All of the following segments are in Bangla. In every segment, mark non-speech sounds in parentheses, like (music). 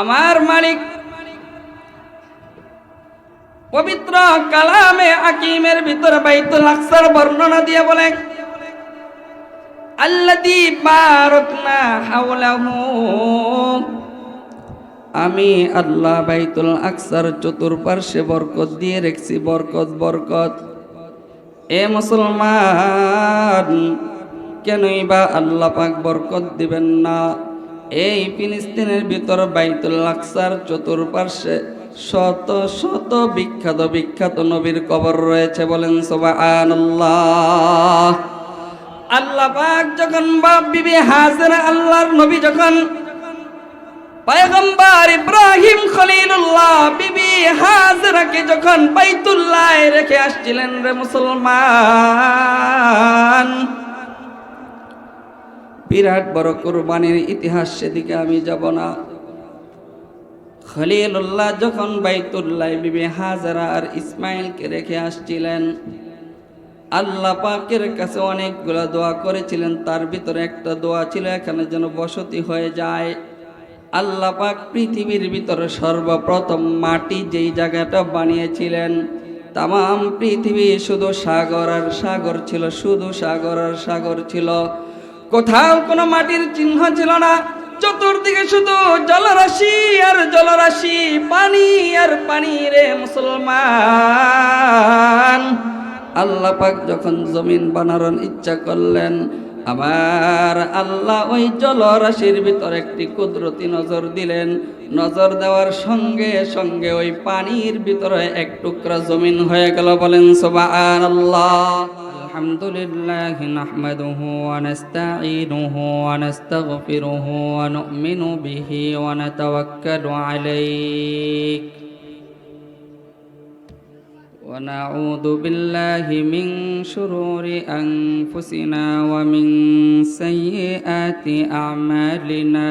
আমার মালিক। পবিত্র কালামে আকিমের ভিতরে বাইতুল আকসার বর্ণনা দিয়ে বলেন আল্লাদি বারাকনা হাওলাহু। আমি আল্লাহ বাইতুল আকসার চতুর্পার্শ্বে বরকত দিয়ে রেখেছি। বরকত বরকত। এ মুসলমান, কেনই বা আল্লাহ পাক বরকত দিবেন না? এই ফিলিস্তিনের ভিতর বাইতুল আকসার চতুর্পার্শ্বে শত শত বিখ্যাত বিখ্যাত নবীর কবর রয়েছে বলেন সুবহানাল্লাহ। আল্লাহ পাক যখন বাপ বিবি হাজরা আল্লাহর নবী যখন পয়গম্বর ইব্রাহিম খলিলুল্লাহ বিবি হাজরাকে যখন বাইতুল্লাহ রেখে আসছিলেন রে মুসলমান বিরাট বড় কোরবানির ইতিহাস সেদিকে আমি যাব না। খলিলুল্লাহ যখন বাইতুল্লাহ বিবি হাজারা আর ইসমাইলকে রেখে আসছিলেন, আল্লাহ পাকের কাছে অনেকগুলো দোয়া করেছিলেন, তার ভিতরে একটা দোয়া ছিল, এখানে যেন বসতি হয়ে যায়। আল্লাহ পাক পৃথিবীর ভিতরে সর্বপ্রথম মাটি যেই জায়গাটা বানিয়েছিলেন তাম পৃথিবী শুধু সাগর আর সাগর ছিল, শুধু সাগর আর সাগর ছিল। কোথাও কোনো মাটির চিহ্ন ছিল না। চতুর্দিকে শুধু জলরাশি আর জলরাশি, পানি আর পানি রে মুসলমান। আল্লাহ পাক যখন জমিন বানানোর ইচ্ছা করলেন, আবার আল্লাহ ওই জলরাশির ভিতর একটি কুদরতি নজর দিলেন। নজর দেওয়ার সঙ্গে সঙ্গে ওই পানির ভিতরে এক টুকরা জমিন হয়ে গেল বলেন সোবান আল্লাহ الحمد لله نحمده ونستعينه ونستغفره ونؤمن به ونتوكل عليه. ونعوذ بالله من شرور أنفسنا ومن سيئات أعمالنا.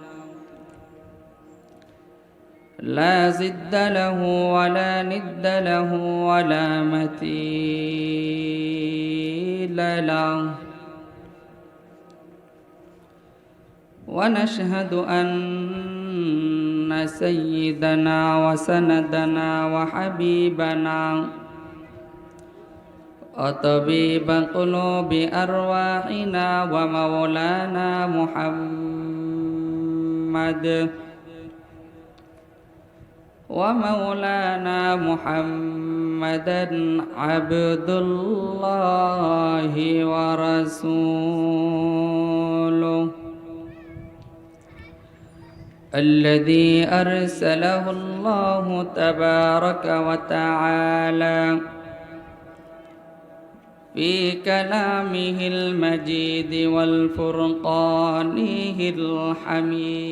لا زد له ولا ند له ولا مثيل له. ونشهد أن سيدنا وسندنا وحبيبنا وطبيب قلوب أرواحنا ومولانا محمد ومولانا محمدا عبد الله ورسوله. الذي أرسله الله تبارك وتعالى في كلامه المجيد والفرقانه الحميد.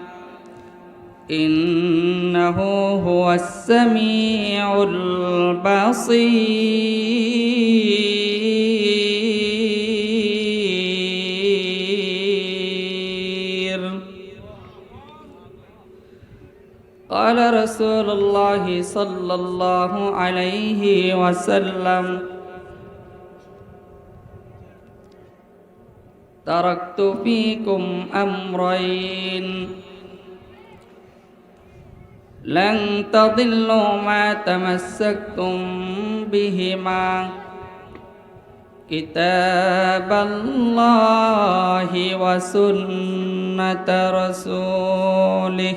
إنه هو السميع البصير. قال رسول الله صلى الله عليه وسلم تركت فيكم أمرين. لن تضلوا ما تمسكتم بهما. كتاب الله وسنة رسوله.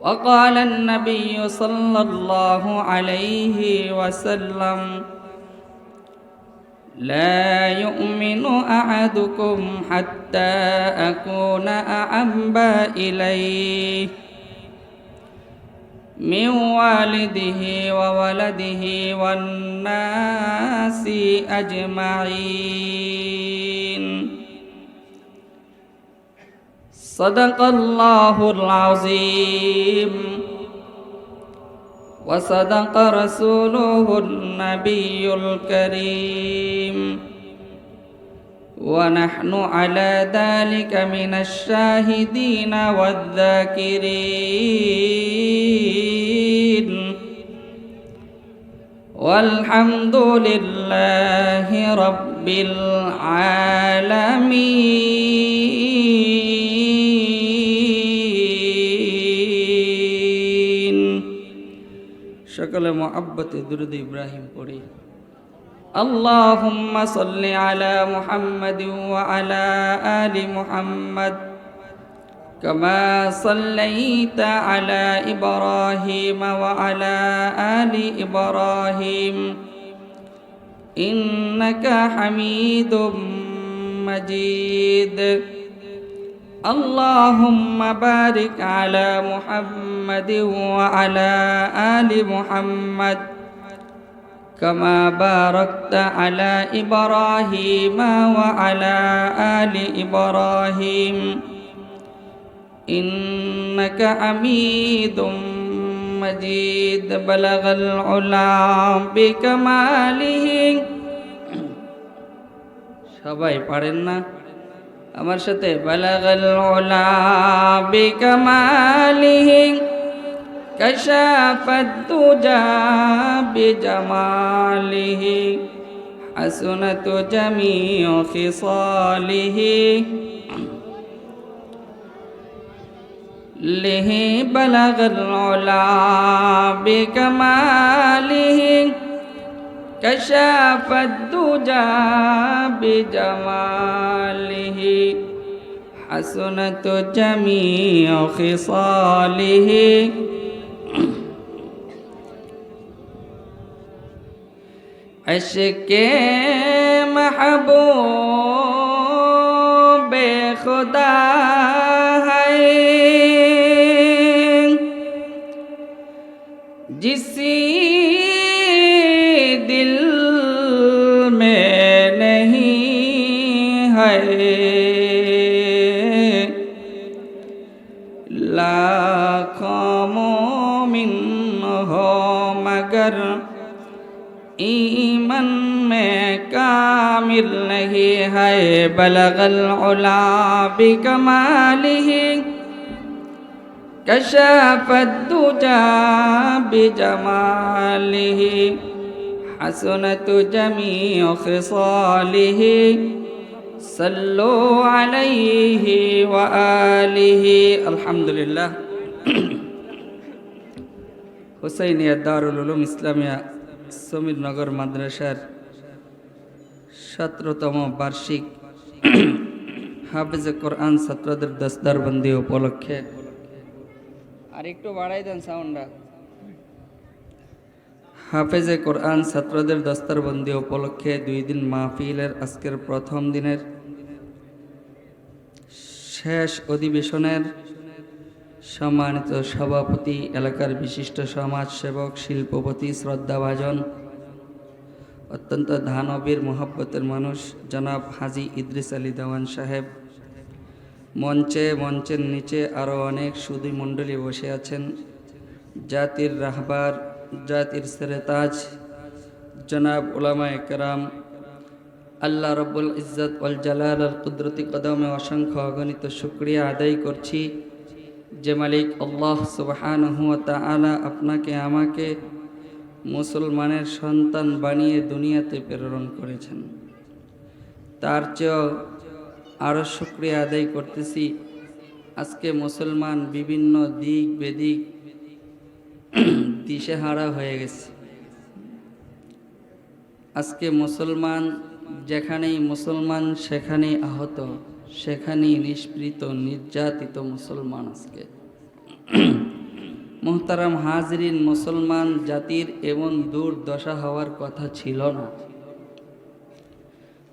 وقال النبي صلى الله عليه وسلم لا يؤمن أحدكم حتى أكون أحب إليه من والده وولده والناس أجمعين. صدق الله العظيم. وصدق رسوله النبي الكريم. ونحن على ذلك من الشاهدين والذاكرين. والحمد لله رب العالمين. সকলে মহাব্বতে দুরুদ ইব্রাহিম পড়ি اللهم صل على محمد وعلى آل محمد كما صليت على إبراهيم وعلى آل إبراهيم إنك حميد مجيد اللهم بارك على محمد وعلى آل محمد كما باركت على إبراهيم وعلى آل إبراهيم إنك حميد مجيد بلغ العلا بكماله (coughs) সবাই পারেন না আমার সাথে বালাগাল উলা বিকামালিহি كشف الدجى بجماله حسنت جميع خصاله له بلغ العلا بكماله كشف الدجى بجماله حسنت جميع خصاله عشق محبوب खुदा مگر ایمن میں کامل نہیں ہے بلغ العلا بکمالہ کشف الدجا بجمالہ حسنت جمیع خصالہ صلو علیہ وآلہ الحمدللہ হুসাইনিয়া দারুল উলুম ইসলামিয়া সমীরনগর মাদ্রাসার সতেরোতম বার্ষিক হাফিজ কোরআন ছাত্রদের দস্তারবন্দি উপলক্ষে। আর একটু বাড়াই দেন সাউন্ডটা হাফেজে কোরআন ছাত্রদের দস্তারবন্দি উপলক্ষে দুই দিন মাহফিলের আজকের প্রথম দিনের শেষ অধিবেশনের সম্মানিত সভাপতি, এলাকার বিশিষ্ট সমাজসেবক, শিল্পপতি, শ্রদ্ধাভাজন, অত্যন্ত ধানবীর মোহাব্বতের মানুষ, জনাব হাজি ইদ্রিস আলী দেওয়ান সাহেব। মঞ্চে, মঞ্চের নিচে আরও অনেক সুদী মণ্ডলী বসে আছেন। জাতির রাহবার, জাতির সেরেতাজ, জনাব ওলামা একরাম, আল্লাহ রব্বুল ইজ্জত ওয়াল জালাল আল কুদরতি কদমে অসংখ্য অগণিত শুক্রিয়া আদায় করছি। যে মালিক আল্লাহ সুবহানাহু ওয়া তাআলা আপনাকে, আমাকে মুসলমানের সন্তান বানিয়ে দুনিয়াতে প্রেরণ করেছেন। তার চেয়েও আরও শুক্রিয়া আদায় করতেছি। আজকে মুসলমান বিভিন্ন দিক বেদিক দিশেহারা হয়ে গেছে। আজকে মুসলমান যেখানেই মুসলমান, সেখানেই আহত। সেখানেই নিষ্পৃত, নির্যাতিত মুসলমান আজকে। মোহতারাম হাজরিন মুসলমান জাতির এমন দুর্দশা হওয়ার কথা ছিল না।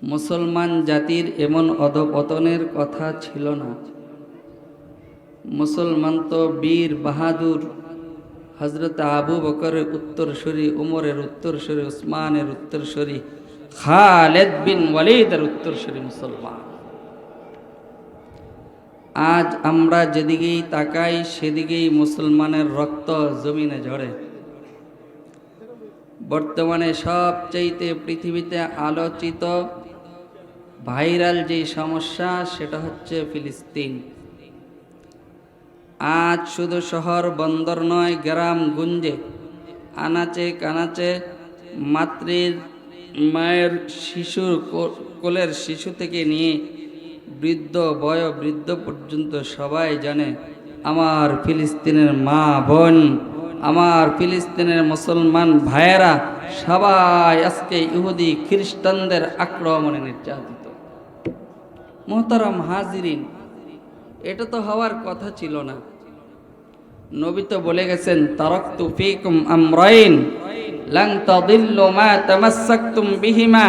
মুসলমান জাতির এমন অধপতনের কথা ছিল না। মুসলমান তো বীর বাহাদুর হজরত আবু বকরের উত্তরসূরি, উমরের উত্তরসূরি, উসমানের উত্তরসূরি, খালেদ বিন ওয়ালিদের উত্তরসূরি মুসলমান। আজ আমরা যেদিকেই তাকাই, সেদিকেই মুসলমানের রক্ত জমিনে ঝরে। বর্তমানে সবচাইতে পৃথিবীতে আলোচিত ভাইরাল যে সমস্যা, সেটা হচ্ছে ফিলিস্তিন। আজ শুধু শহর, বন্দর নয়, গ্রাম গুঞ্জে, আনাচে কানাচে মাতৃর, মায়ের শিশুর কোলের শিশু থেকে নিয়ে বৃদ্ধ বয়, বৃদ্ধ পর্যন্ত সবাই জানে, আমার ফিলিস্তিনের মা বোন, আমার ফিলিস্তিনের মুসলমান ভাইয়েরা সবাই আজকে ইহুদি খ্রিস্টানদের আক্রমণে নির্যাতিত। মোহতারাম হাজিরিন, এটা তো হওয়ার কথা ছিল না। নবী তো বলে গেছেন তারক ফীকুম আমরাইন, লান তাদিল্লু মা তামাসসাকতুম বিহিমা।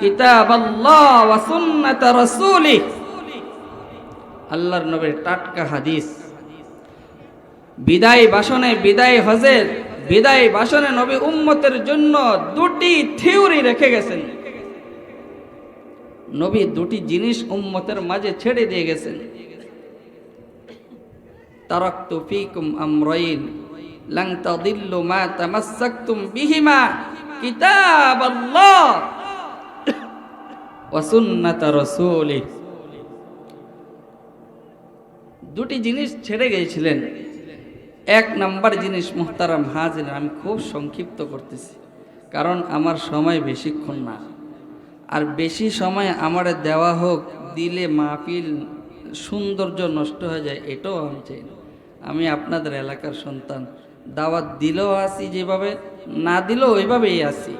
কিতাবাল্লাহ ওয়া সুন্নাত রাসূলি আল্লাহর নবীর টাটকা হাদিস। বিদায় ভাষণে বিদায় হজের বিদায় ভাষণে নবী উম্মতের জন্য দুটি থিওরি রেখে গেছেন। নবী দুটি জিনিস উম্মতের মাঝে ছেড়ে দিয়ে গেছেন। তারাকতু ফীকুম আমরাইন লান তাদিল্লু মা তামাসসাকতুম বিহিমা। কিতাবাল্লাহ! ওয়া দুটি জিনিস ছেড়ে গিয়েছিলেন। এক নাম্বার জিনিস, মোহতারাম হাজির, আমি খুব সংক্ষিপ্ত করতেছি, কারণ আমার সময় বেশিক্ষণ না। আর বেশি সময় আমার দেওয়া হোক, দিলে মাহফিল সৌন্দর্য নষ্ট হয়ে যায়, এটাও আমি চাই আমি আপনাদের এলাকার সন্তান, দাওয়াত দিলেও আসি যেভাবে, না দিলেও ওইভাবেই আসি।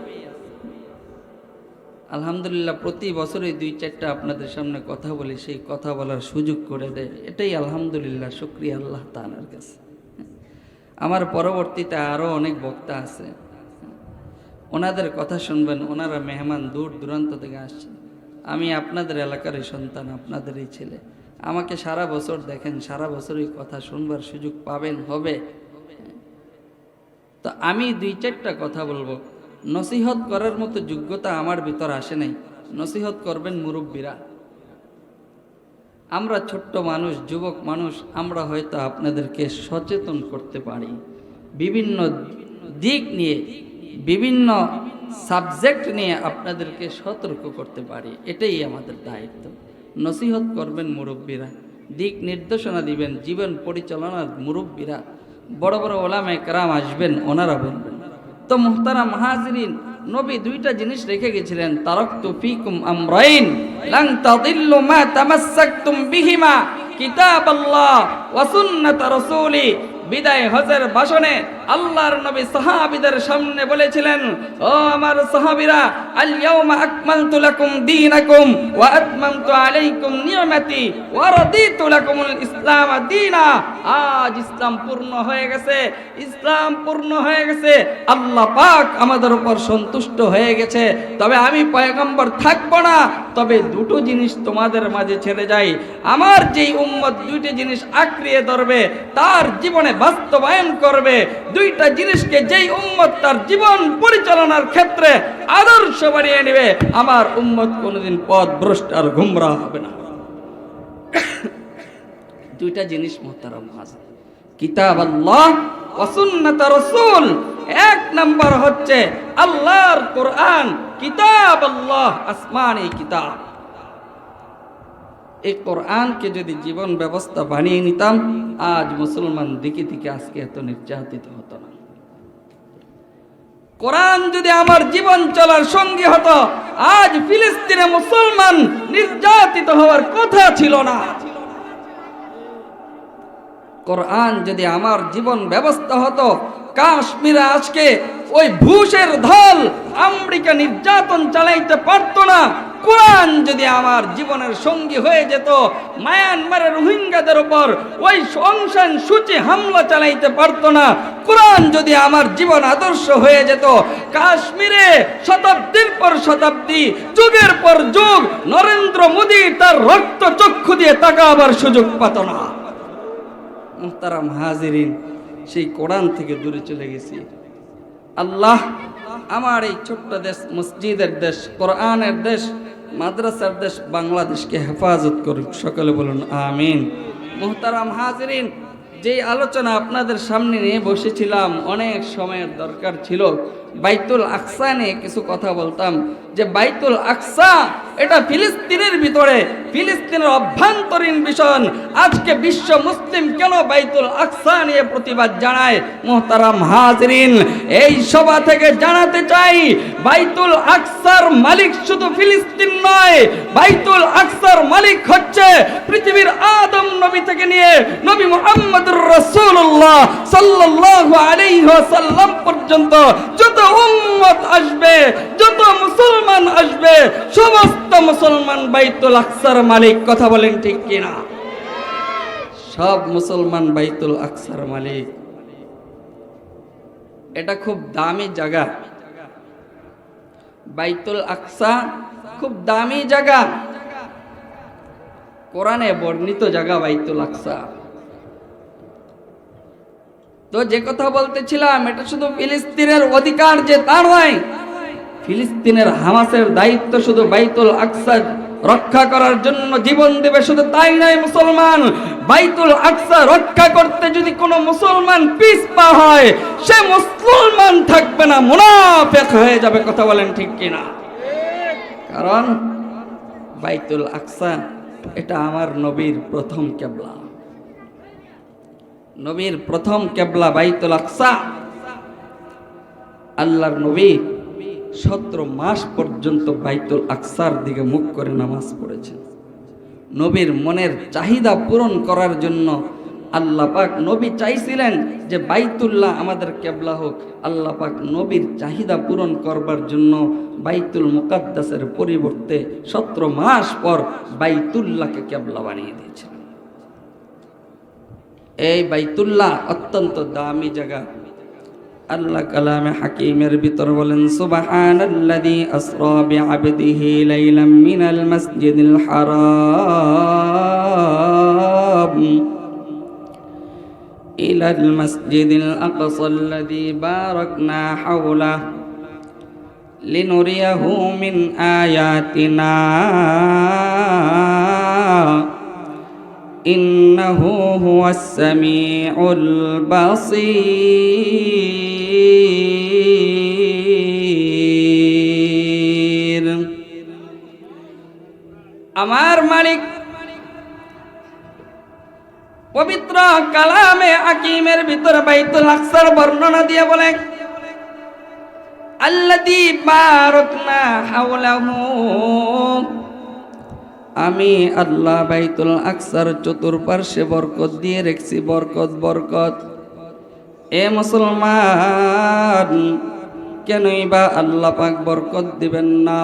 আলহামদুলিল্লাহ, প্রতি বছরই দুই চারটা আপনাদের সামনে কথা বলি, সেই কথা বলার সুযোগ করে দেয়। এটাই আলহামদুলিল্লাহ, শুক্রিয়া আল্লাহ তালার কাছে। আমার পরবর্তীতে আরও অনেক বক্তা আছে। ওনাদের কথা শুনবেন, ওনারা মেহমান দূর দূরান্ত থেকে আসছেন আমি আপনাদের এলাকারই সন্তান, আপনাদেরই ছেলে। আমাকে সারা বছর দেখেন, সারা বছরই কথা শুনবার সুযোগ পাবেন, হবে। তো আমি দুই চারটা কথা বলব। নসিহত করার মতো যোগ্যতা আমার ভিতর আসে নাই। নসিহত করবেন মুরব্বীরা। আমরা ছোট্ট মানুষ, যুবক মানুষ, আমরা হয়তো আপনাদেরকে সচেতন করতে পারি। বিভিন্ন দিক নিয়ে, বিভিন্ন সাবজেক্ট নিয়ে আপনাদেরকে সতর্ক করতে পারি। এটাই আমাদের দায়িত্ব। নসিহত করবেন মুরব্বীরা। দিক নির্দেশনা দিবেন, জীবন পরিচালনার মুরব্বীরা। বড় বড় ওলামে কারাম আসবেন, ওনারা বলবেন। তো মুহতারা মাহাজরিন নবী দুইটা জিনিস রেখে গেছিলেন তারক তুফিকুম আমরাইন, লাং তাদিল্লু মা তামাসসাকতুম বিহিমা, কিতাবাল্লাহ ওয়া সুন্নাত রাসূলি, বিদায় হজের ভাষণে আল্লাহর নবী সাহাবীদের সামনে বলেছিলেন, ও আমার সাহাবীরা আল ইয়াউমা আকমালতু লাকুম দীনাকুম ওয়া আতমামতু আলাইকুম নি'মাতি ওয়া রাদিতু লাকুমুল ইসলাম দীনা। আজ ইসলাম পূর্ণ হয়ে গেছে, ইসলাম পূর্ণ হয়ে গেছে, আল্লাহ পাক আমাদের উপর সন্তুষ্ট হয়ে গেছে। তবে আমি পয়গম্বর থাকব না, তবে দুটো জিনিস তোমাদের মাঝে ছেড়ে যাই। আমার যেই উম্মত দুইটি জিনিস আঁকড়িয়ে ধরবে, তার জীবনে বাস্তবায়ন করবে। দুইটা জিনিসকে যেই উম্মত তার জীবন পরিচালনার ক্ষেত্রে আদর্শ বানিয়ে নেবে, আমার উম্মত কোনোদিন পথ ভ্রষ্ট আর গুমরা হবে না। দুইটা জিনিস মোহতারাম হাজার। কিতাব আল্লাহ ওয়াসুন্নাত রাসূল। এক নাম্বার হচ্ছে আল্লাহর কোরআন। কিতাব আল্লাহ, আসমানি কিতাব। এই কোরআনকে যদি জীবন ব্যবস্থা বানিয়ে নিতাম, আজ মুসলমান দিকে দিকে আজকে এত নির্যাতিত হতো না। কোরআন যদি আমার জীবন চলার সঙ্গী হতো, আজ ফিলিস্তিনে মুসলমান নির্যাতিত হওয়ার কথা ছিল না। কোরআন যদি আমার জীবন ব্যবস্থা হতো, কাশ্মীরে আজকে ওই ভূষের ধল আমেরিকা নির্যাতন চালাইতে পারতো না কোরআন যদি আমার জীবনের সঙ্গী হয়ে যেত, মায়ানমারের রোহিঙ্গাদের উপর ওই সংসান সূচি হামলা চালাইতে পারতো না। কোরআন যদি আমার জীবন আদর্শ হয়ে যেত, কাশ্মীরে শতাব্দীর পর শতাব্দী, যুগের পর যুগ, নরেন্দ্র মোদী তার রক্ত চক্ষু দিয়ে তাকাবার সুযোগ পাত না। মুহতারাম হাজিরিন, সেই কোরআন থেকে দূরে চলে গেছি। আল্লাহ আমার এই ছোট্ট দেশ, মসজিদের দেশ, কোরআনের দেশ, মাদ্রাসার দেশ, বাংলাদেশকে হেফাজত করুক। সকলে বলুন, আমিন। মোহতারাম হাজরিন, যেই আলোচনা আপনাদের সামনে নিয়ে বসেছিলাম, অনেক সময়ের দরকার ছিল। বাইতুল আকসা নিয়ে কিছু কথা বলতাম যে বাইতুল আকসা, এটা ফিলিস্তিনের ভিতরে, ফিলিস্তিনের অভ্যন্তরীণ বিষয়। আজকে বিশ্ব মুসলিম কেন বাইতুল আকসা নিয়ে প্রতিবাদ জানায়? মোহতারাম হাজরিন, এই সভা থেকে জানাতে চাই, বাইতুল আকসার মালিক শুধু ফিলিস্তিন নয়, বাইতুল আকসার মালিক হচ্ছে পৃথিবীর আদম নবী থেকে নিয়ে নবী মুহাম্মদুর রাসূলুল্লাহ সাল্লাল্লাহু আলাইহি ওয়াসাল্লাম পর্যন্ত যত উম্মত আসবে, যত মুসলমান আসবে, সমস্ত মুসলমান বাইতুল আকসার মালিক, কথা বলেন ঠিক কিনা? সব মুসলমান বাইতুল আকসার মালিক। এটা খুব দামি জায়গা। বাইতুল আকসা খুব দামি জায়গা। কোরআনে বর্ণিত জায়গা বাইতুল আকসা। তো যে কথা বলতেছিলাম, এটা শুধু ফিলিস্তিনের অধিকার যে তা নয়। ফিলিস্তিনের হামাসের দায়িত্ব শুধু বাইতুল আকসা রক্ষা করার জন্য জীবন দেবে, শুধু তাই নয় মুসলমান। বাইতুল আকসা রক্ষা করতে যদি কোনো মুসলমান পিস পা হয়, সে মুসলমান থাকবে না, মুনাফেক হয়ে যাবে, কথা বলেন ঠিক কিনা? কারণ বাইতুল আকসা, এটা আমার নবীর প্রথম কেবলা। নবীর প্রথম কেবলা বাইতুল আকসা। আল্লাহর নবী সতেরো মাস পর্যন্ত বাইতুল আকসার দিকে মুখ করে নামাজ পড়েছেন। নবীর মনের চাহিদা পূরণ করার জন্য আল্লাহ পাক নবী চাইছিলেন যে বাইতুল্লাহ আমাদের কেবলা হোক। আল্লাহ পাক নবীর চাহিদা পূরণ করবার জন্য বাইতুল মুকাদ্দাসের পরিবর্তে সতেরো মাস পর বাইতুল্লাহকে কেবলা বানিয়ে দিয়েছিলেন এই বাইতুল্লাহ অত্যন্ত দামি জায়গা আল্লাহ কালামে হাকিমের ভিতর বলেন সুবহানাল্লাযী আসরা বিআবদিহি লাইলাম মিনাল মাসজিদিল হারাম إلى المسجد الأقصى الذي باركنا حوله لنريه من آياتنا إنه هو السميع البصير আমার মালিক পবিত্র কালামে আকিমের ভিতর বাইতুল আকসার বর্ণনা দিয়ে বলে আল্লাযী বারাকনা হাওলাহু আমি আল্লাহ বাইতুল আকসার চতুর্পার্শ্বে বরকত দিয়ে রেখেছি, বরকত বরকত। এ মুসলমান, কেনই বা আল্লাহ পাক বরকত দিবেন না?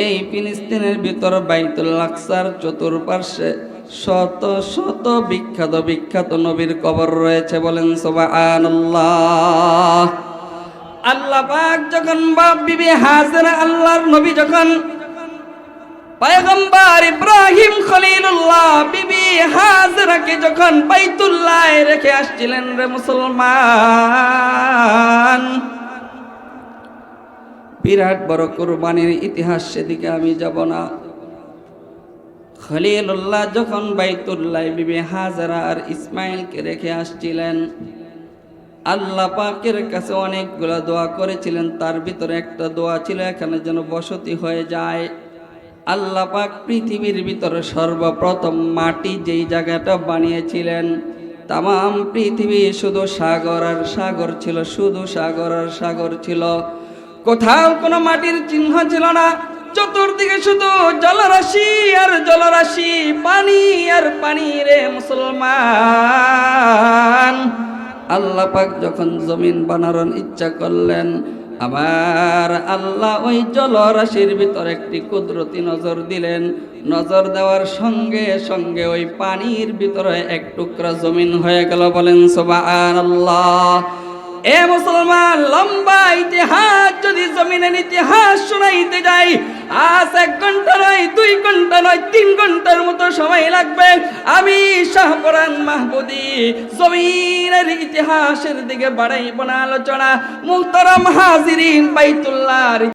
এই ফিলিস্তিনের ভিতর বাইতুল আকসার চতুর্পার্শ্বে শত শত বিখ্যাত বিখ্যাত নবীর কবর রয়েছে বলেন সুবহানাল্লাহ। আল্লাহ পাক যখন বাপ বিবি হাজরা আল্লাহর নবী যখন পয়গম্বর ইব্রাহিম খলিলুল্লাহ বিবি হাজরাকে যখন বাইতুল্লাহ রেখে আসছিলেন রে মুসলমান। বিরাট বড় কোরবানির ইতিহাস সেদিকে আমি যাব না। খলিলুল্লাহ যখন বাইতুল্লাহ বিবি হাজারা আর ইসমাইলকে রেখে আসছিলেন, আল্লাহ পাকের কাছে অনেকগুলো দোয়া করেছিলেন, তার ভিতরে একটা দোয়া ছিল, এখানে যেন বসতি হয়ে যায়। আল্লাহ পাক পৃথিবীর ভিতরে সর্বপ্রথম মাটি যেই জায়গাটা বানিয়েছিলেন তাম পৃথিবী শুধু সাগর আর সাগর ছিল, শুধু সাগর আর সাগর ছিল। কোথাও কোনো মাটির চিহ্ন ছিল না, চতুর্দিকে শুধু জলরাশি আর জলরাশি, পানি আর পানি রে মুসলমান। আল্লাহ পাক যখন জমিন বানানোর ইচ্ছা করলেন আবার আল্লাহ ওই জলরাশির ভিতর একটি কুদরতি নজর দিলেন। নজর দেওয়ার সঙ্গে সঙ্গে ওই পানির ভিতরে এক টুকরা জমিন হয়ে গেল। বলেন সোবা আল্লাহ এ মুসলমান, লম্বা ইতিহাস যদি জমিনের ইতিহাস শোনাইতে যাই, আজ এক ঘণ্টা নয়, দুই ঘণ্টা নয়, তিন ঘণ্টার মতো সময় লাগবে। আমি শাহপরান মাহবুদি জমিনের ইতিহাসের দিকে বাড়াইব না আলোচনা। মুক্তরম হাজিরিন বাইতুল্লাহ